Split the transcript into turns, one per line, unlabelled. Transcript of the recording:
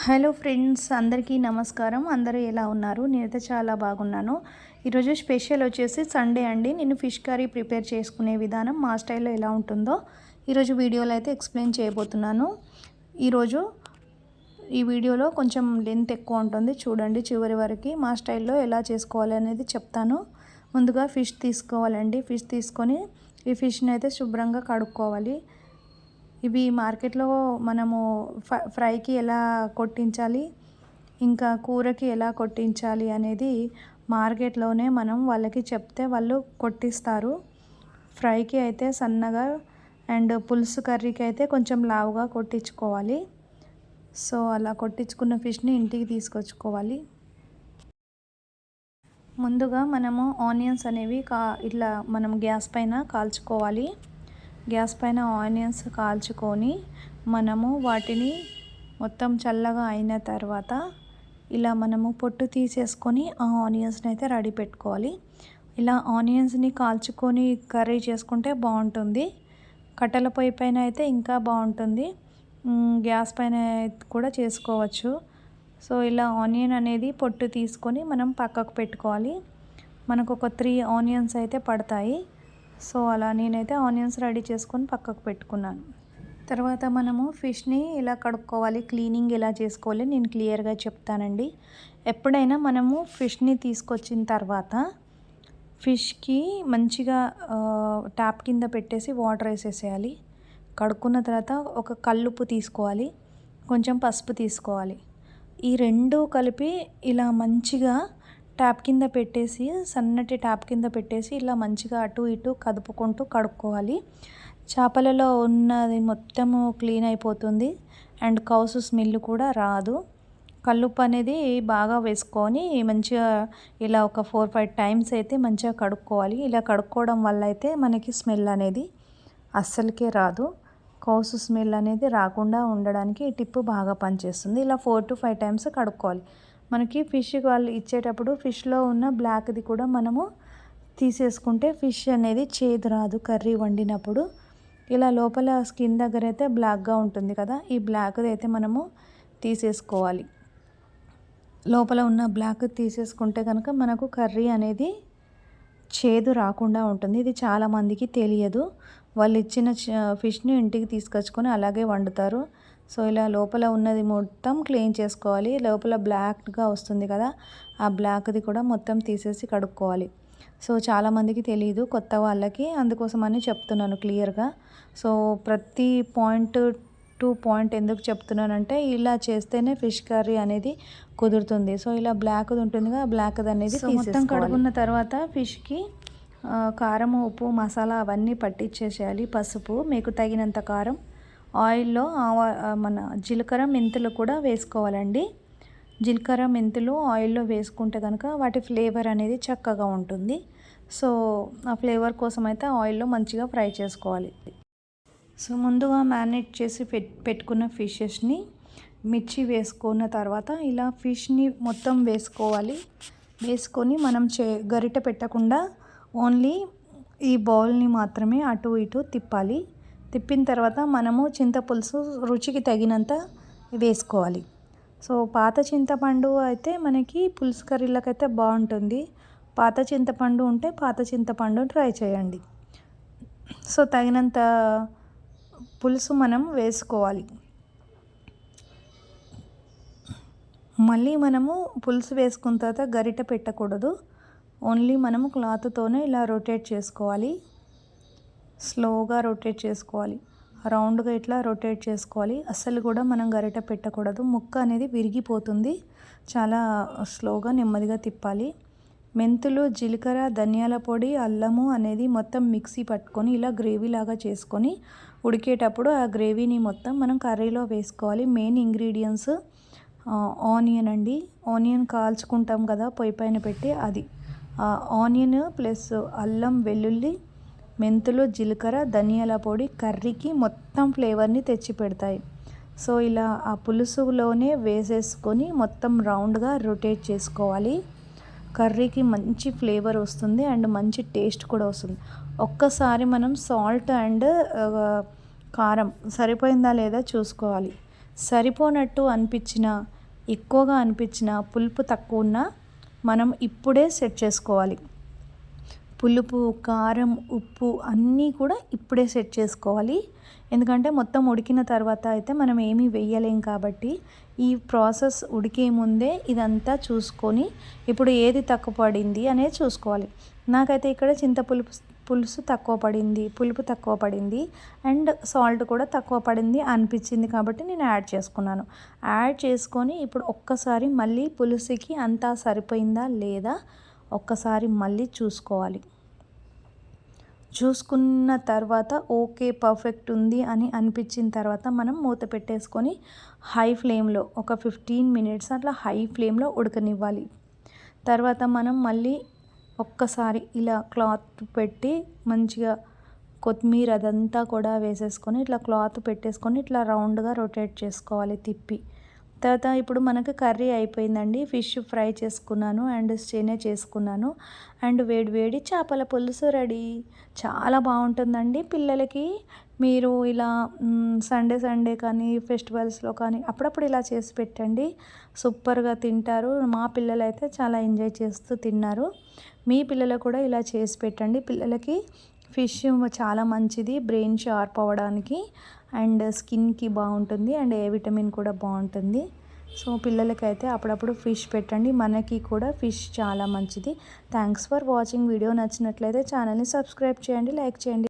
Hello friends అందరికీ నమస్కారం. అందరూ ఎలా ఉన్నారు? నేనైతే చాలా బాగున్నాను. ఈరోజు స్పెషల్ వచ్చేసి సండే అండి. నేను ఫిష్ కర్రీ ప్రిపేర్ చేసుకునే విధానం మా స్టైల్లో ఎలా ఉంటుందో ఈరోజు వీడియోలో అయితే ఎక్స్ప్లెయిన్ చేయబోతున్నాను. ఈరోజు ఈ వీడియోలో కొంచెం లెంత్ ఎక్కువ ఉంటుంది. చూడండి చివరి వరకు మా స్టైల్లో ఎలా చేసుకోవాలి అనేది చెప్తాను. ముందుగా ఫిష్ తీసుకోవాలండి. ఫిష్ తీసుకొని ఈ ఫిష్ని అయితే శుభ్రంగా కడుక్కోవాలి. ఇవి మార్కెట్లో మనము ఫ్రైకి ఎలా కొట్టించాలి ఇంకా కూరకి ఎలా కొట్టించాలి అనేది మార్కెట్లోనే మనం వాళ్ళకి చెప్తే వాళ్ళు కొట్టిస్తారు. ఫ్రైకి అయితే సన్నగా అండ్ పులుసు కర్రీకి అయితే కొంచెం లావుగా కొట్టించుకోవాలి. సో అలా కొట్టించుకున్న ఫిష్ని ఇంటికి తీసుకొచ్చుకోవాలి. ముందుగా మనము ఆనియన్స్ అనేవి కా ఇట్లా మనం గ్యాస్ పైన కాల్చుకోవాలి. గ్యాస్ పైన ఆనియన్స్ కాల్చుకొని మనము వాటిని మొత్తం చల్లగా అయిన తర్వాత ఇలా మనము పొట్టు తీసేసుకొని ఆ ఆనియన్స్ని అయితే రెడీ పెట్టుకోవాలి. ఇలా ఆనియన్స్ని కాల్చుకొని కర్రీ చేసుకుంటే బాగుంటుంది. కట్టెల పొయ్యి పైన అయితే ఇంకా బాగుంటుంది. గ్యాస్ పైన కూడా చేసుకోవచ్చు. సో ఇలా ఆనియన్ అనేది పొట్టు తీసుకొని మనం పక్కకు పెట్టుకోవాలి. మనకు ఒక త్రీ ఆనియన్స్ అయితే పడతాయి. సో అలా నేనైతే ఆనియన్స్ రెడీ చేసుకొని పక్కకు పెట్టుకున్నాను. తర్వాత మనము ఫిష్ని ఎలా కడుక్కోవాలి క్లీనింగ్ ఎలా చేసుకోవాలి నేను క్లియర్గా చెప్తానండి. ఎప్పుడైనా మనము ఫిష్ని తీసుకొచ్చిన తర్వాత ఫిష్కి మంచిగా ట్యాప్ కింద పెట్టేసి వాటర్ వేసేసేయాలి. కడుక్కున్న తర్వాత ఒక కల్లుపు తీసుకోవాలి కొంచెం పసుపు తీసుకోవాలి. ఈ రెండు కలిపి ఇలా మంచిగా ట్యాప్ కింద పెట్టేసి సన్నటి ట్యాప్ కింద పెట్టేసి ఇలా మంచిగా అటు ఇటు కదుపుకుంటూ కడుక్కోవాలి. చేపలలో ఉన్నది మొత్తము క్లీన్ అయిపోతుంది. అండ్ కౌసు స్మెల్ కూడా రాదు. కల్లుప్పు అనేది బాగా వేసుకొని మంచిగా ఇలా ఒక ఫోర్ ఫైవ్ టైమ్స్ అయితే మంచిగా కడుక్కోవాలి. ఇలా కడుక్కోవడం వల్ల అయితే మనకి స్మెల్ అనేది అస్సలకే రాదు. కౌసు స్మెల్ అనేది రాకుండా ఉండడానికి ఈ టిప్పు బాగా పనిచేస్తుంది. ఇలా ఫోర్ టు ఫైవ్ టైమ్స్ కడుక్కోవాలి. మనకి ఫిష్ వాళ్ళు ఇచ్చేటప్పుడు ఫిష్లో ఉన్న బ్లాక్ది కూడా మనము తీసేసుకుంటే ఫిష్ అనేది చేదు రాదు కర్రీ వండినప్పుడు. ఇలా లోపల స్కిన్ దగ్గర అయితే బ్లాక్గా ఉంటుంది కదా ఈ బ్లాక్ది అయితే మనము తీసేసుకోవాలి. లోపల ఉన్న బ్లాక్ తీసేసుకుంటే కనుక మనకు కర్రీ అనేది చేదు రాకుండా ఉంటుంది. ఇది చాలామందికి తెలియదు. వాళ్ళు ఇచ్చిన ఫిష్ని ఇంటికి తీసుకొచ్చుకొని అలాగే వండుతారు. సో ఇలా లోపల ఉన్నది మొత్తం క్లీన్ చేసుకోవాలి. లోపల బ్లాక్గా వస్తుంది కదా ఆ బ్లాక్ది కూడా మొత్తం తీసేసి కడుక్కోవాలి. సో చాలామందికి తెలియదు కొత్త వాళ్ళకి. అందుకోసమని చెప్తున్నాను క్లియర్గా. సో ప్రతి పాయింట్ టు పాయింట్ ఎందుకు చెప్తున్నానంటే ఇలా చేస్తేనే ఫిష్ కర్రీ అనేది కుదురుతుంది. సో ఇలా బ్లాక్ ఉంటుంది కదా బ్లాక్ అనేది మొత్తం కడుగున్న తర్వాత ఫిష్కి కారం ఉప్పు మసాలా అవన్నీ పట్టించేసేయాలి పసుపు మీకు తగినంత కారం ఆయిల్లో మన జీలకర్ర మెంతులు కూడా వేసుకోవాలండి. జీలకర్ర మెంతులు ఆయిల్లో వేసుకుంటే కనుక వాటి ఫ్లేవర్ అనేది చక్కగా ఉంటుంది. సో ఆ ఫ్లేవర్ కోసం అయితే ఆయిల్లో మంచిగా ఫ్రై చేసుకోవాలి. సో ముందుగా మ్యారినేట్ చేసి పెట్టుకున్న ఫిషెస్ని మిర్చి వేసుకున్న తర్వాత ఇలా ఫిష్ని మొత్తం వేసుకోవాలి. వేసుకొని మనం చే గరిట పెట్టకుండా ఓన్లీ ఈ బౌల్ని మాత్రమే అటు ఇటు తిప్పాలి. తిప్పిన తర్వాత మనము చింతపులుసు రుచికి తగినంత వేసుకోవాలి. సో పాత చింతపండు అయితే మనకి పులుసు కర్రీలకైతే బాగుంటుంది. పాత చింతపండు ఉంటే పాత చింతపండు ట్రై చేయండి. సో తగినంత పులుసు మనం వేసుకోవాలి. మళ్ళీ మనము పులుసు వేసుకున్న తర్వాత గరిట పెట్టకూడదు. ఓన్లీ మనము క్లాత్తోనే ఇలా రొటేట్ చేసుకోవాలి. స్లోగా రొటేట్ చేసుకోవాలి. రౌండ్గా ఇట్లా రొటేట్ చేసుకోవాలి. అస్సలు కూడా మనం గరిట పెట్టకూడదు. ముక్క అనేది విరిగిపోతుంది. చాలా స్లోగా నెమ్మదిగా తిప్పాలి. మెంతులు జీలకర్ర ధనియాల పొడి అల్లము అనేది మొత్తం మిక్సీ పట్టుకొని ఇలా గ్రేవీ లాగా చేసుకొని ఉడికేటప్పుడు ఆ గ్రేవీని మొత్తం మనం కర్రీలో వేసుకోవాలి. మెయిన్ ఇంగ్రీడియంట్స్ ఆనియన్ అండి. ఆనియన్ కాల్చుకుంటాం కదా పొయ్యి పైన పెట్టి అది. ఆనియన్ ప్లస్ అల్లం వెల్లుల్లి మెంతులు జీలకర్ర ధనియాల పొడి కర్రీకి మొత్తం ఫ్లేవర్ని తెచ్చి పెడతాయి సో ఇలా ఆ పులుసులోనే వేసేసుకొని మొత్తం రౌండ్గా రొటేట్ చేసుకోవాలి. కర్రీకి మంచి ఫ్లేవర్ వస్తుంది అండ్ మంచి టేస్ట్ కూడా వస్తుంది. ఒక్కసారి మనం సాల్ట్ అండ్ కారం సరిపోయిందా లేదా చూసుకోవాలి. సరిపోనట్టు అనిపించిన ఎక్కువగా అనిపించిన పులుపు తక్కువ ఉన్నా మనం ఇప్పుడే సెట్ చేసుకోవాలి. పులుపు కారం ఉప్పు అన్నీ కూడా ఇప్పుడే సెట్ చేసుకోవాలి. ఎందుకంటే మొత్తం ఉడికిన తర్వాత అయితే మనం ఏమీ వేయలేం కాబట్టి ఈ ప్రాసెస్ ఉడికే ముందే ఇదంతా చూసుకొని ఇప్పుడు ఏది తక్కువ పడింది అనేది చూసుకోవాలి. నాకైతే ఇక్కడ చింత పులుపు పులుసు తక్కువ పడింది పులుపు తక్కువ పడింది అండ్ సాల్ట్ కూడా తక్కువ పడింది అనిపించింది కాబట్టి నేను యాడ్ చేసుకున్నాను. యాడ్ చేసుకొని ఇప్పుడు ఒక్కసారి మళ్ళీ పులుసుకి అంతా సరిపోయిందా లేదా ఒక్కసారి మళ్ళీ చూసుకోవాలి. చూసుకున్న తర్వాత ఓకే పర్ఫెక్ట్ ఉంది అని అనిపించిన తర్వాత మనం మూత పెట్టేసుకొని హై ఫ్లేమ్లో ఒక ఫిఫ్టీన్ మినిట్స్ అట్లా హై ఫ్లేమ్లో ఉడకనివ్వాలి. తర్వాత మనం మళ్ళీ ఒక్కసారి ఇలా క్లాత్ పెట్టి మంచిగా కొత్తిమీర అదంతా కూడా వేసేసుకొని ఇట్లా క్లాత్ పెట్టేసుకొని ఇట్లా రౌండ్గా రొటేట్ చేసుకోవాలి తిప్పి. తర్వాత ఇప్పుడు మనకు కర్రీ అయిపోయిందండి. ఫిష్ ఫ్రై చేసుకున్నాను అండ్ స్టేనే చేసుకున్నాను. అండ్ వేడి వేడి చేపల పులుసు రెడీ. చాలా బాగుంటుందండి పిల్లలకి. మీరు ఇలా సండే సండే కానీ ఫెస్టివల్స్లో కానీ అప్పుడప్పుడు ఇలా చేసి పెట్టండి. సూపర్గా తింటారు. మా పిల్లలు అయితే చాలా ఎంజాయ్ చేస్తూ తిన్నారు. మీ పిల్లలు కూడా ఇలా చేసి పెట్టండి పిల్లలకి. ఫిష్ చాలా మంచిది బ్రెయిన్ షార్ప్ అవ్వడానికి అండ్ స్కిన్కి బాగుంటుంది అండ్ ఏ విటమిన్ కూడా బాగుంటుంది. సో పిల్లలకైతే అప్పుడప్పుడు ఫిష్ పెట్టండి మనకి కూడా ఫిష్ చాలా మంచిది. Thanks for watching. వీడియో నచ్చినట్లయితే ఛానల్ని సబ్స్క్రైబ్ చేయండి లైక్ చేయండి.